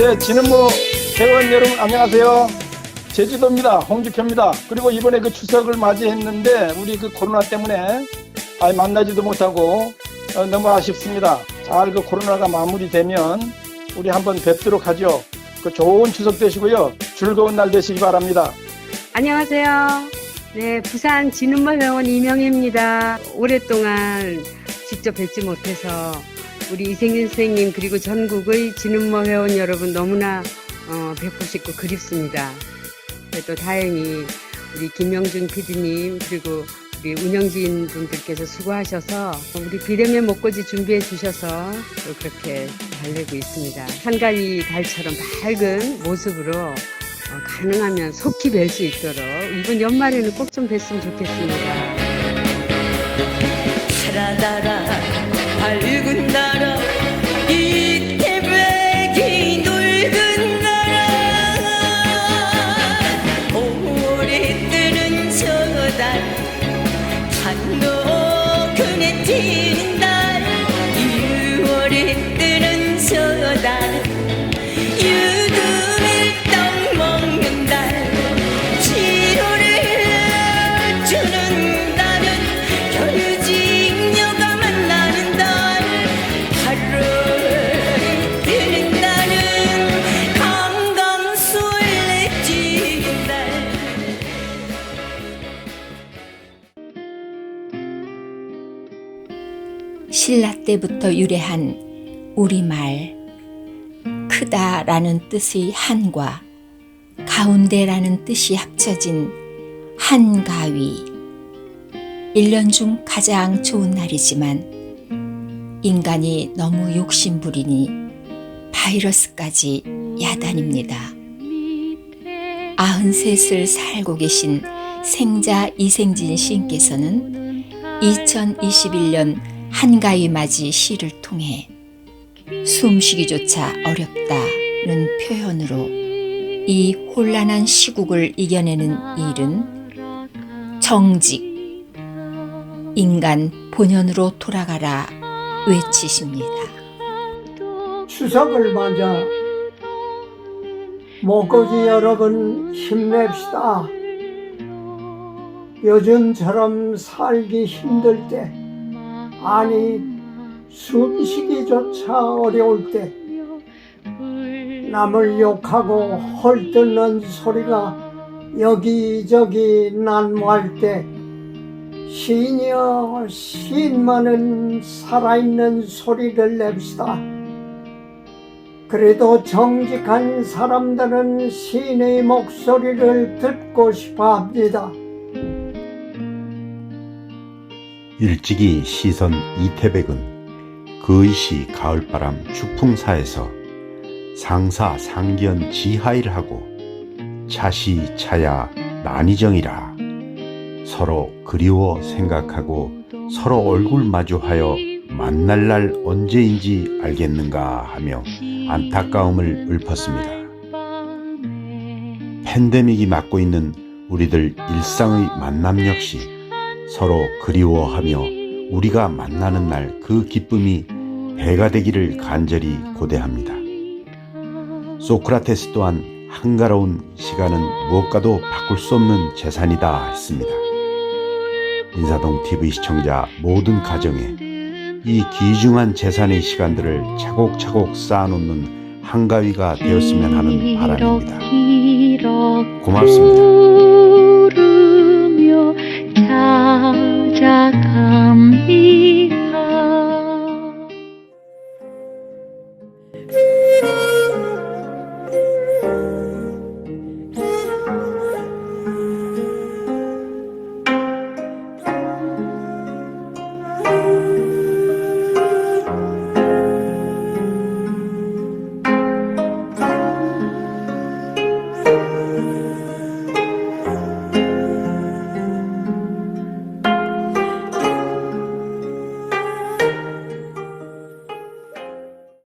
예, 지는모 회원 여러분 안녕하세요. 제주도입니다. 홍주표입니다. 그리고 이번에 그 추석을 맞이했는데 우리 그 코로나 때문에 아예 만나지도 못하고 어, 너무 아쉽습니다. 잘 그 코로나가 마무리되면 우리 한번 뵙도록 하죠. 그 좋은 추석 되시고요. 즐거운 날 되시기 바랍니다. 안녕하세요. 네, 부산 진흥모 회원 이명희입니다. 오랫동안 직접 뵙지 못해서 우리 이생진 선생님 그리고 전국의 진흥모 회원 여러분 너무나 어, 뵙고 싶고 그립습니다. 그래도 다행히 우리 김명준 PD님 그리고 우리 운영진 분들께서 수고하셔서 우리 비대면 목고지 준비해 주셔서 또 그렇게 달래고 있습니다. 한가위 달처럼 밝은 모습으로 어, 가능하면 속히 뵐 수 있도록 이번 연말에는 꼭 좀 뵀으면 좋겠습니다. 살아나라 신라 때부터 유래한 우리말 크다라는 뜻의 한과 가운데라는 뜻이 합쳐진 한가위 1년 중 가장 좋은 날이지만 인간이 너무 욕심부리니 바이러스까지 야단입니다. 93을 살고 계신 생자 이생진 시인께서는 2021년 한가위 맞이 시를 통해 숨쉬기조차 어렵다는 표현으로 이 혼란한 시국을 이겨내는 일은 정직, 인간 본연으로 돌아가라 외치십니다. 추석을 맞아 목고지 여러분 힘냅시다. 요즘처럼 살기 힘들 때, 아니 숨쉬기조차 어려울 때, 남을 욕하고 헐뜯는 소리가 여기저기 난무할 때, 시인이여 시인만은 살아있는 소리를 냅시다. 그래도 정직한 사람들은 시인의 목소리를 듣고 싶어 합니다. 일찍이 시선 이태백은 그의 시 가을바람 추풍사에서 상사 상견 지하일 하고 차시 차야 난이정이라 서로 그리워 생각하고 서로 얼굴 마주하여 만날 날 언제인지 알겠는가 하며 안타까움을 읊었습니다. 팬데믹이 맞고 있는 우리들 일상의 만남 역시 서로 그리워하며 우리가 만나는 날 그 기쁨이 배가 되기를 간절히 고대합니다. 소크라테스 또한 한가로운 시간은 무엇과도 바꿀 수 없는 재산이다 했습니다. 인사동 TV 시청자 모든 가정에 이 귀중한 재산의 시간들을 차곡차곡 쌓아놓는 한가위가 되었으면 하는 바람입니다. 고맙습니다. come here.